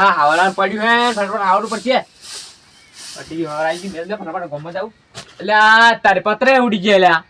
હા હવાલાન પડ્યું હે ફટાફટ આવડું પડશે. પટી હવરાઈ ગઈ મેલ દે ફટાફટ ગમમાં જાઉં. એટલે આ તારે પતરે ઉડી ગયા લ્યા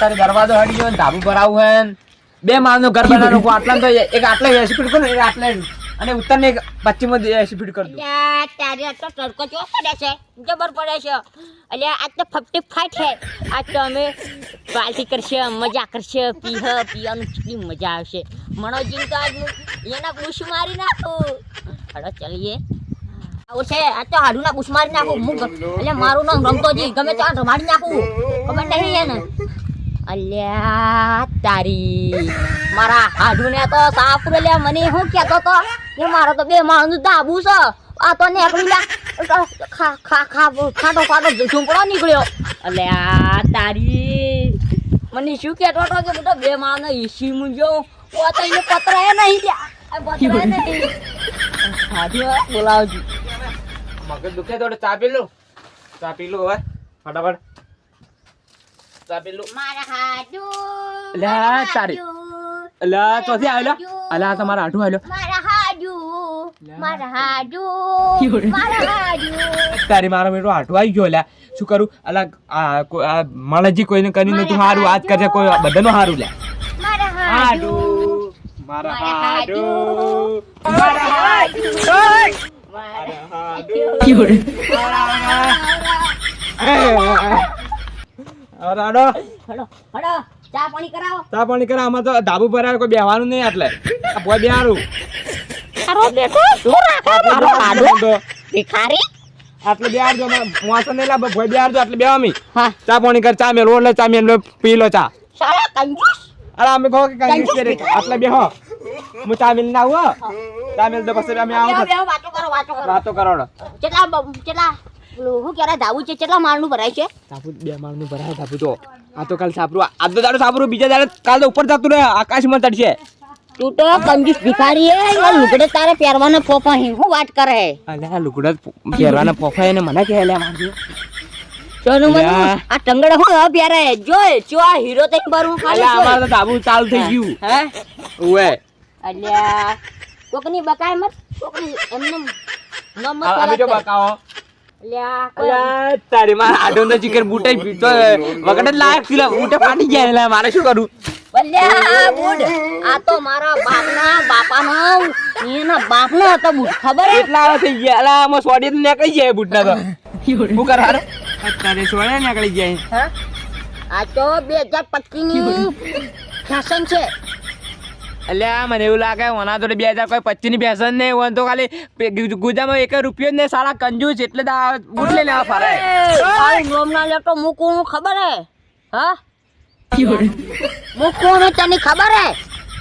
તારે દરવાજો હડી ગયો ધાબુ પર આવું હે ને. બે માળનું ઘર બનાવવાનું આટલા તો એક આટલે એસી ને એક આટલા અને ઉત્તર ને એક પશ્ચિમ એસી ફીટ કરી દો. તારે આ તો તડકો ચો પડે છે? જબર પડે છે. એટલે આજ તો ફફટી ફાટ છે. આજ તો અમે પાર્ટી કરશે, મજા કરશે, પીહ, પીવાનું કેટલી મજા આવશે. મનોજી તો આજ એના બુશ મારી નાખું. હડો ચલીએ. આવું છે. આજ તો હાડુના બુશ મારી નાખું. હું એટલે મારું નામ રમતોજી ગમે ત્યાં રમાડી નાખું. ખબર નહીં એને. અલ્યા તારી. મારા હાડુને તો સાફ લ્યા મને શું કહેતો તો? કે મારો તો બે માણસનું ધાબુ છે. આ તો નીકળી લ્યા. ખા ખા ખા ખાટો ખાટો ઝૂંપડો નીકળ્યો. અલ્યા તારી. મને શું કહેતો હતો કે બેટા બે માણસનો ઈસી મૂંઝો ઓ તો એને પતરાય નહીં લ્યા. પતરાય નહીં. હાડુ બોલાવજો. મગજ દુખે તો ચા પી લો. ચા પી લો હવે ફટાફટ. ચા પી લો તારી. અલા ચોથી આવ્યો અલા તમારા આઠું આવેલો મારા હાડુ મારા હાડુ મારા હાડુ તારી મારો બેટો આઠું આવી ગયો લ્યા શું કરું અલા આ માણસજી કોઈને કરી નતું હારું આજ કરજે કોઈ બધાનું હારું લે મારા હાડુ મારા મારા હાડુ. મારા હાડુ મારા અરે આડો હડો હડો ચા પાણી કરાવો. ચા પાણી કરાવો. આમાં તો ધાબુ પર કોઈ બેહવાનું નહીં એટલે આ ભોય બેહારું. તારો બેટો શું રાખે મારો હાડુ ભિખારી? આટલે બેહારજો મોસમ નહીં લાવે ભોય બેહારજો આટલે બેહો હા. ચા પાણી કર ચા મેલો એટલે ચા મેલો પી લો ચા. સાલા કંજૂસ? અરે અમે કહો કે કંજૂસ કરે. આટલે બેહો. હું ચા મિલ ના આવું ચા મિલ તો પછી અમે આવું વાતો કરો વાતો કરો. વાતો કરો કેટલા કેટલા? ધાબુ છે? કેટલા માળનું ભરાય છે? સાપુ બે માળનું ભરાય સાપુ તો. આ તો કાલ સાપરું આ તો દાડો સાપરું બીજા દાડે કાલ તો ઉપર જતું રહે આકાશમાં ચડશે. તું તો કંજૂસ ભિખારી હે યાર લુગડે તારે પહેરવાનો ફોફા હી હું વાત કરે અલે આ લુગડા પહેરવાના પોફાય ને મને કે લે મારજો. સોનું મનું આ ટંગડ હું હવે પહેરે? જોય જો આ હીરો તઈ અલે અમાર તો ધાબુ ચાલુ થઈ ગયું. હે? ઓએ અલ્યા કોકની બકાય મત કોકની એમને ન મત અમે જો બકાવો. તારી માર આડો નો ચિકન બૂટાઈ તો વગડે જ લાયક થીલા બૂટા ફાટી ગયા એટલે મારે શું કરું? અલ્યા બુડ આ તો મારા બાપના બાપાનો એના બાપનો હતો ખબર એટલા થઈ ગયા. અલા આમાં સોડી નીકળી જાય બૂટના તો. શું કર હારે તારે સોડે નીકળી જાય. હા? આ તો બે હજાર પચીસની ફેશન છે. અલ્યા, મને એવું લાગે, ઓના જોડે બે હજાર કોઈ પચીસની ફેશન નહીં હોય તો ખાલી ગુજરાતમાં એક રૂપિયો નહીં સારા કંજૂસ એટલે તો આ લઈને આ રોમના લેતો હું કોણ ખબર હે? હા? હું કોણ તને ખબર હે?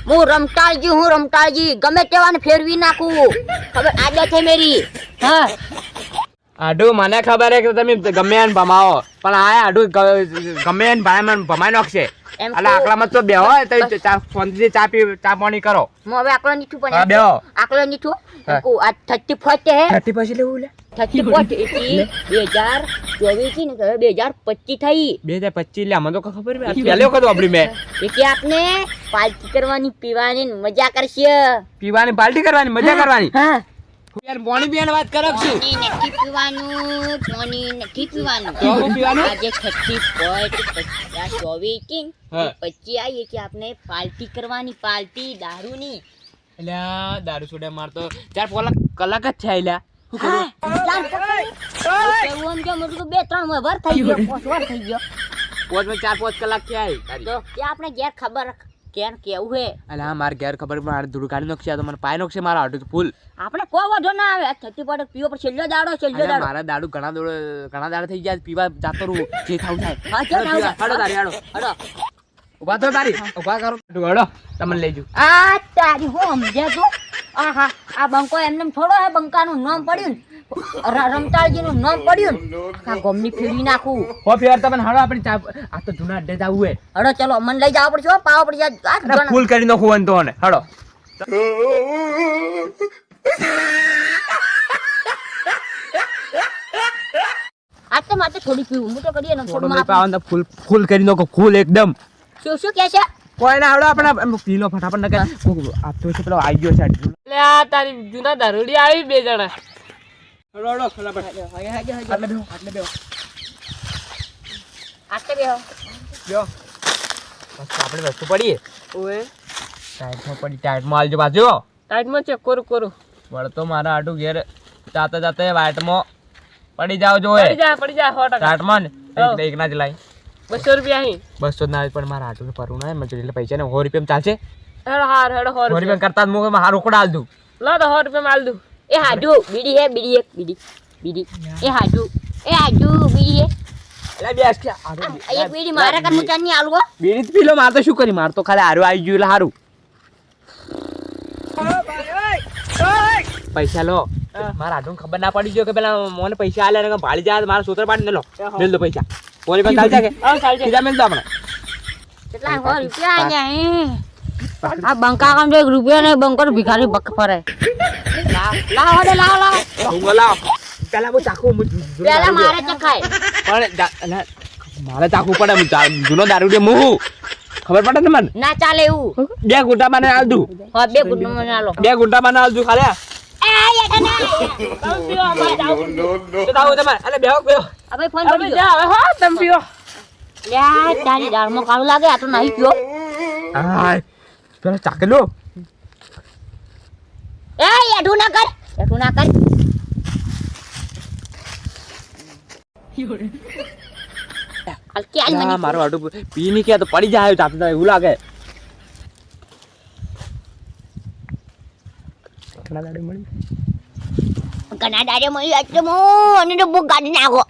હું રમતાળજી હું રમતાળજી ગમે તેવાને ફેરવી નાખું. ખબર? આદત છે મેરી. હા? આડું મને ખબર હે કે તમે ગમે એને ભમાવો. પણ આ આડું ગમે એને ભાઈ મને ભમાઈ નાખશે. એટલે આકલામાં તો બેહો તો ચા શાંતિથી ચા પી ચા પાણી કરો. હું હવે આકલો નીઠું પણ બેહો. આકલો નીઠું આ થર્ટી ફર્સ્ટ હે. થર્ટી પછી લેવું લે? થર્ટી ફર્સ્ટ બે હજાર ચોવીસ ને હવે બે હજાર પચીસ થઈ. બે હજાર પચીસ લે મને તો ખબર નહીં પહેલી વખત વાપરી મેં. એટલે આપને પાર્ટી કરવાની પીવાની મજા કરશે. પીવાની પાર્ટી કરવાની મજા કરવાની? હા. યાર પાણી પીવાની વાત કરો છું નથી પીવાનું પાણી નથી પીવાનું. તો પીવાનું? આજે થર્ટી પોઈન્ટ પચાસ ચોવીસથી પછી આવીએ કે આપણે પાર્ટી કરવાની પાર્ટી દારૂની. અલ્યા દારૂ છોડે મારતો ચાર કલાક કલાક જ થયા બે ત્રણ વર થઈ ગયો પાંચ વર થઈ ગયો. પોંચ ચાર પાંચ કલાક થયા આપણે ઘેર ખબર કેમ કેવું હે? અલ્યા માર ઘેર ખબર માર ધૂળ કાઢી નાખશે. તો મને પાય નાખશે મારા આટું ફૂલ. આપણે કોઈ વધો ના આવે. થતી પડે પીવો પર છેલ્લો દાડો છેલ્લો દાડો. મારા દાડુ ઘણા દોડ ઘણા દાડા થઈ ગયા પીવા જાતો રહું. જે થાઉ થાય. હા, થાવ હાડો તારી હાડો. હાડો. ઊભા તો તારી. ઊભા કરો. હાડો તમને લઈ જઉં. આ તારી હું સમજે તું? આહા આ બંકો એમને એમ થોડો હે બંકાનું નામ પડ્યું ને. ર- રમતાળજીનું નામ પડ્યું ને? આખા ગમની ફેરવી નાખું. હો ફેર તમે હાડો આપણે ચા આ તો જૂના અડ્ડે જાવું હે. હડો ચલો મને લઈ જવા પડશે પાવ પડી જાય. ફૂલ કરી નાખું વન તો ને. હાડો આજ તો મારે થોડી પીવું. હું તો કરીએ ને થોડું નહીં પાવન ફૂલ ફૂલ કરી નાખો ફૂલ એકદમ. શું શું કે છે? કોઈ ના આવડે આપણે પીલો ફટાફટ ન નકે આ તો છે પેલો આવી ગયો છે એટલે આ તારી જૂના દારૂડી આવી બે જણા. હળો હળો ફટાફટ આટલે બેહો આટલે બેહો આટલે બેહો બેહો બસ આપણે વસ્તુ પડીએ ઓએ ટાઈટમાં પડી ટાઈટમાં આલજો બાજુ ટાઈટમાં ચેક કરું કરું વળતો મારા આટું ઘેર જાતે જાતે વાઈટમાં પડી જાવ જોઈએ પડી જા પડી જા સો ટકા ટાઈટમાં ને એક- એક ના જ લાઈ બસો રૂપિયા અહીં બસો ના પણ મારા આટું પરવું ના મજૂરી એટલે પૈસા ને સો રૂપિયા ચાલશે? હેડો હાર હેડો સો રૂપિયા. કરતા જ હું રોકડા આલ દઉં. લો તો સો રૂપિયા માલ દઉં. એ હાજુ બીડી હે બીડી એક બીડી બીડી એ હાજુ એ હાજુ બીડી હે એટલે બેસ કે આરો એક બીડી મારા કર મુચાનની આલવો બીડી જ પી માર તો શું કરી માર તો ખાલી હારું આવી ગયું એટલે હારું પૈસા લો મારા આટું ખબર ના પડી ગયો કે પેલા મને પૈસા આલે ને ભાળી જાય મારા સૂત્ર પાડી ને લો મેલ દો પૈસા પોલી પણ ચાલશે કે હા મેલ દો આપણે કેટલા સો રૂપિયા આ બંકા કામ એક રૂપિયા ને બંકર ભિખારી બક ફરે લાવ લાવ લાવ લાવ. હું લાવ પેલા હું ચાખું હું પેલા મારે ચખાય. પણ મારે ચાખવું પડે હું જૂનો દારૂ દે મું ખબર પડે ને મને ના ચાલે એવું. બે ગુંટા મને આલ દઉં હા બે ગુડ મને આલો બે ગુંટા મને આલ દઉં ખાલે. એ યડા ના બેહો બેહો કરી. જા યડું ના કર. હલકી આજ આ મને મારું આટું પી ની કે તો પડી જાય તો એવું લાગે. કેટલા દાડે મળી ઘણા દાડે મળી એટલે મો અને તો ગાડી નાખો.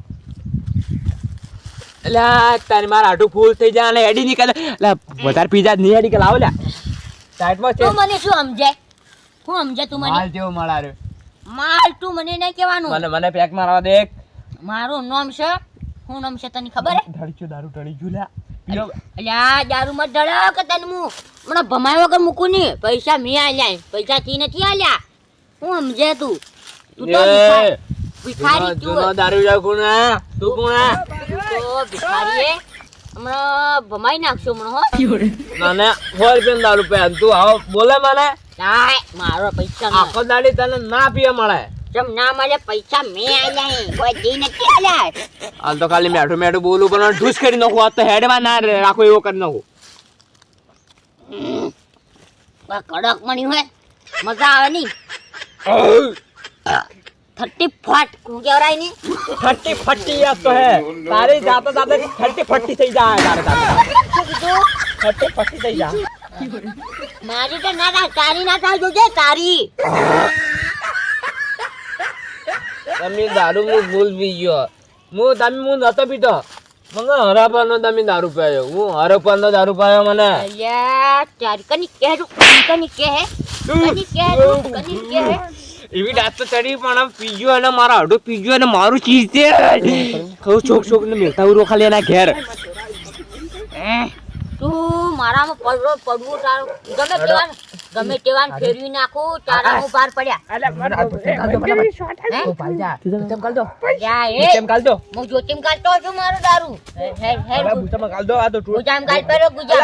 એટલે તારી મારા આટું ફૂલ થઈ જાય અને એડી નીકળે એટલે વધારે પીજા નહીં એડી કે લાવો લ્યા. સાઈડમાં છે. મને શું સમજે? શું સમજે તું મને? માલ જેવો મળારે માલ તું મને નહીં કહેવાનું. મને મને પેક મારવા દે મારું નામ છે? હું નામ છે તને ખબર હે? ઢળીચ્યું દારૂ ઢળી ગયું લ્યા. પીલો અલ્યા દારૂ મત ડળક તને હું? મને ભમાયો વગર મૂકું નહીં. પૈસા મેં આલ્યા પૈસા થી નથી આલ્યા. હું સમજે તું? તું તો ભિખારી તું દારૂ જાવ કોને તું કોને તો ભિખારી હે. હમણાં ભમાઈ નાખશો હમણાં હો. મને સો પેન દારૂ પેન તું આવો બોલે મને. નાય મારો પૈસા ન. આખો દાડી તને ના પીએ મળે. જેમ ના મળે પૈસા મેં આલ્યા હે. કોઈ દી નથી આલ્યા. હાલ તો ખાલી મેઠું મેઠું બોલું પણ ઢૂસ કરી નાખું. આ તો હેડમાં ના રાખો એવો કરી નાખું. કડક મણી હોય. મજા આવે ની થર્ટી ફાટ હું કેવરાયની ફટ્ટી ફટ્ટી યાદ તો હે. તારી જાતે જાતે ફટ્ટી ફટ્ટી થઈ જાય. તારે જાતે. શું કીધું? ફટ્ટી ફટ્ટી થઈ જાય. મારી તો ના થાય તારી ના થાય જોજે તારી. તમે દારૂ હું ભૂલ પી ગયો. હું તમે હું નતો પીતો મને હરાપાનો તમે દારૂ પાયો. હું હરાપાનો દારૂ પાયો મને. યા તારી કની કહેરું કની કહે કની કહેરું કની કહે એવી દાંત તો ચડી પણ આમ પીજો અને મારા અડો પીજો અને મારું ચીજ છે. કહું છોક છોક ને મેલતા ઉરો ખાલી એના ઘેર. મારામાં પડવો પડવું તારું. ગમે તેવાન ફેરવી નાખું તારા હું પાર પડ્યા. હું? જોતીમ કાઢતો છું મારો દારૂ. હે હે હે ગુજામ કાઢ પેલો ગુજામ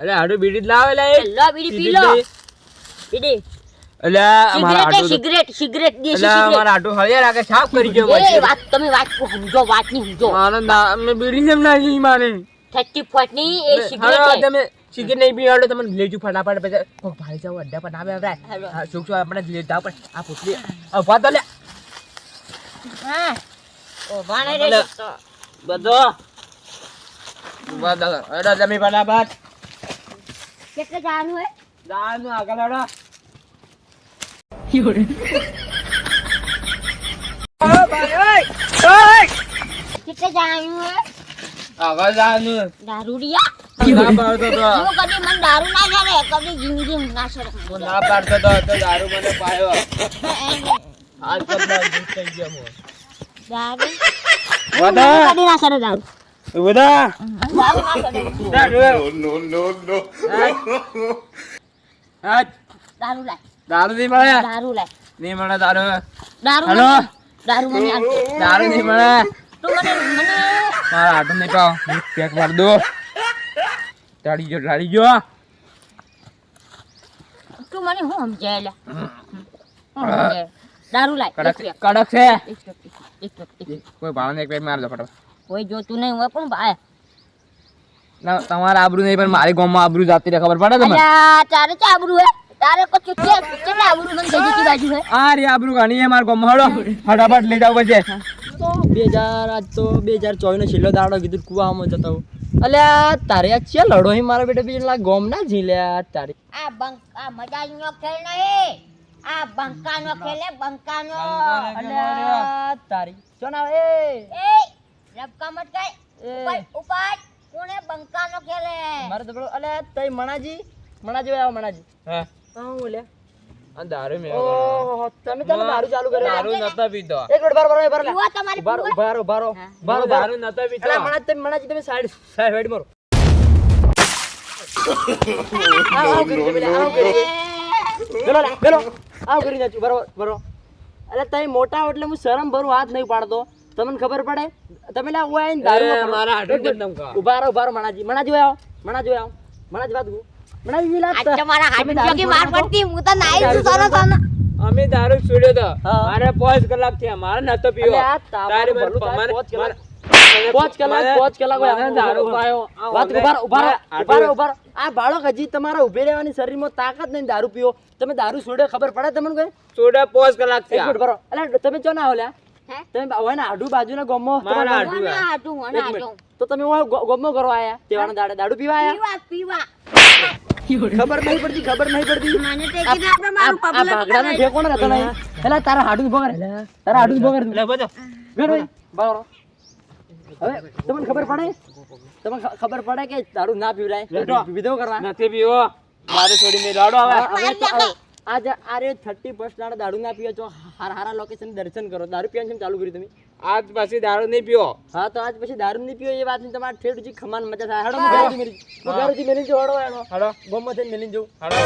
અરે હાડું બીડી લાવે લે. લો બીડી પી લો. બીડી. એટલે અમારા સિગરેટ સિગરેટ સિગરેટ દેશી એટલે સિગરેટ અમારા હાડું હળિયા રાખે સાફ કરી ગયો એ વાત તમે વાત સમજો વાતની સમજો. મારો ના મેં બીડી જેમ ના જી મારે. થર્ટી ફોર્ટની એ સિગરેટ તમે સિગરેટ નહીં પી તમે લેજો ફટાફટ પછી કોક ભાઈ જાવ અડ્ડા પર આવે આપણે લેતા પણ આ પૂછલી આ તો લે હા. ઓ વાણે રે હાલો. બધો. ઊભા તમે ફટાફટ. કેટલે જવાનું હે? જવાનું આગળ હેડો કેટલે જવાનું આગળ જાનું દારૂડિયા? ના પાડતો તો હું કદી મને દારૂ ના ચડે કદી જિંદગી ના ચડે હું ના પાડતો તો તો દારૂ. મને પાયો આજ તો બસ દૂધ થઈ ગયો હું દારૂ બધા કદી ના ચડે દારૂ. બધા દારૂ ના no, no. હા દારૂ લાય. દારૂ નહીં મળે? દારૂ લાય. નહીં મળે દારૂ? દારૂ હેલો? દારૂ મને દારૂ નહીં મળે? તું મને મને મારા હાથ નહીં પાવ. પેક માર દો. ટાળી જો ટાળી જો તું મને હું સમજાય લે? દારૂ લાય. કડક કડક છે. કોઈ ભાવને એક પેક માર દો ફટાફટ. કોઈ જોતું નહીં હોય પણ ભાઈ તમારા આબરૂ નહીં પણ મારી ગામમાં આબરૂ જાતી રે ખબર પડે તમને? તારે ચા આબરૂ હે? તારે કો ચૂચે કેટલા આબરૂ મને જજી કી બાજુ હે? આ રે આબરૂ ઘણી છે મારા ગામમાં હળો. ફટાફટ લઈ જાવ પછી. બે હજાર આજ તો બે હજાર ચોવીસ નો છેલ્લો દાડો કીધું કુવામાં જતો અલ્યા તારે આ છે લડો હી મારા બેટા બીજા ગોમ ના તારે. આ બંક આ મજાનો ખેલ નહીં આ બંકાનો ખેલ બંકાનો. અલ્યા તારી. ચો એ એ રબકા મત ઉપર બંકાનો ખેલ મારે તો અલ્યા તઈ મણાજી? મણાજી આવો મણાજી. હા. હા હું લ્યા આ દારૂ મેં ઓહો તમે ચાલો દારૂ ચાલુ કર્યો? દારૂ નતો પીતો એક મિનિટ બાર બાર બાર પીવો તમારી બાર બાર બાર બાર દારૂ નતો પીતો અલ્યા મણાજી તમે મણાજી તમે સાઈડ સાઈડ મારો. આવ આવ કરી દે આવ કરી દે. બેલો લે, આવ કરી નાખ્યું બરોબર બરોબર અરે તમે મોટા હો એટલે હું શરમ ભરું હાથ નહીં પાડતો. તમને ખબર પડે? તમે લા ઓય દારૂ મારા હાડું જ ઊભા રહો ઊભા રહો મણાજી મણાજી આવો મણાજી આવો. મણાજી વાત છોડો અમે દારૂ છોડ્યો તો. મારે પાંચ કલાક થયા. મારે નતો પીવો. અલ્યા, આ તારું તારી ભલું બર- થાય, મારે- પાંચ કલાક. પાંચ કલાક મારે- પાંચ કલાક હોય મારે દારૂ પાયો વાત ઊભા ઊભા ઊભા ઊભા આ બાળક હજી તમારા ઊભી રહેવાની શરીરમાં તાકાત નહીં દારૂ પીવો. તમે દારૂ છોડ્યો ખબર પડે તમને કોઈ? છોડ્યા પાંચ કલાક થયા. ભરો. અલ્યા તમે ચો ના હોલ્યા? તમે હોય ને આડુ બાજુના. હાથું તો તમે હોય કરવા આયા તેવાના દાડે. દારૂ પીવા આયા? પીવા પીવા. ખબર નહીં પડતી ખબર નહીં પડતી. મને તો આ કીધું આપણે મારું આ ભાગડાનો ઠેકોણો રહેતો નહીં. એલા તારા હાડું કર તારા હાડું લે ભાઈ, હવે તમને ખબર પડે? તમને ખબર પડે કે દારૂ ના પીવડાય? વિધો કરવા? નથી પીવો દારૂ છોડી મેં લાડો હવે આજ આ રે થર્ટી ફર્સ્ટ નાડે દારૂ ના પીવો છો. હારા હારા લોકેશન દર્શન કરો. દારૂ પીવાનું છે ચાલુ કર્યું તમે? આજ પછી દારૂ નહીં પીવો હા તો આજ પછી દારૂ નહીં પીવો એ વાત તમારે ઠેઠ ખમાન મજા થાય. હડો ઘરેથી મેલી મેલી જઉં હેડો હેડો. ગોમમાં થઈને મેલી જો. હડો.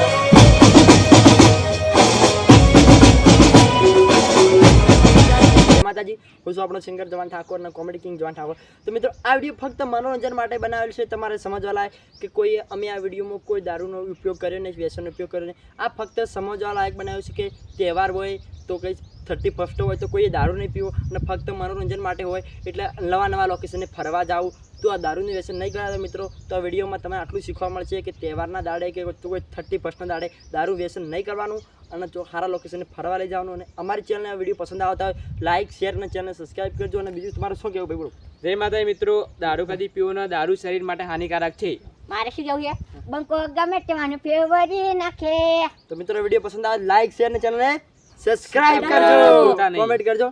માતાજી હું છું આપણો સિંગર જવાન ઠાકોર અને કોમેડી કિંગ જવાન ઠાકોર. તો મિત્રો આ વીડિયો ફક્ત મનોરંજન માટે બનાવેલ છે. તમારે સમજવા લાયક કે કોઈ અમે આ વિડીયોમાં કોઈ દારૂનો ઉપયોગ કર્યો નહીં વ્યસનનો ઉપયોગ કર્યો નહીં. આ ફક્ત સમજવા લાયક બનાવ્યું છે કે તહેવાર હોય તો કંઈ થર્ટી ફર્સ્ટ હોય તો કોઈએ દારૂ નહીં પીવો અને ફક્ત મનોરંજન માટે હોય એટલે નવા નવા લોકેશને ફરવા જાવ. તો આ દારૂનું વ્યસન નહીં કરાતા મિત્રો. તો આ વિડીયોમાં તમને આટલું શીખવા મળશે કે તહેવારના દાડે કે તો કોઈ થર્ટી ફર્સ્ટના દાડે દારૂ વ્યસન નહીં કરવાનું અને જો સારા લોકેશને ફરવા લઈ જવાનું અને અમારી ચેનલને આ વીડિયો પસંદ આવતા હોય લાઇક શેર અને ચેનલ સબસ્ક્રાઈબ કરજો અને બીજું તમારું શું કહેવું ભાઈ જય માતા મિત્રો. દારૂ કદી પીવો ના દારૂ શરીર માટે હાનિકારક છે. મારે શું જવું છે? બંકો ગમે તેવાનું ફેવરી નાખે. તો મિત્રો વીડિયો પસંદ આવે લાઇક શેર અને ચેનલને સબસ્ક્રાઈબ કરજો. કોમેન્ટ કરજો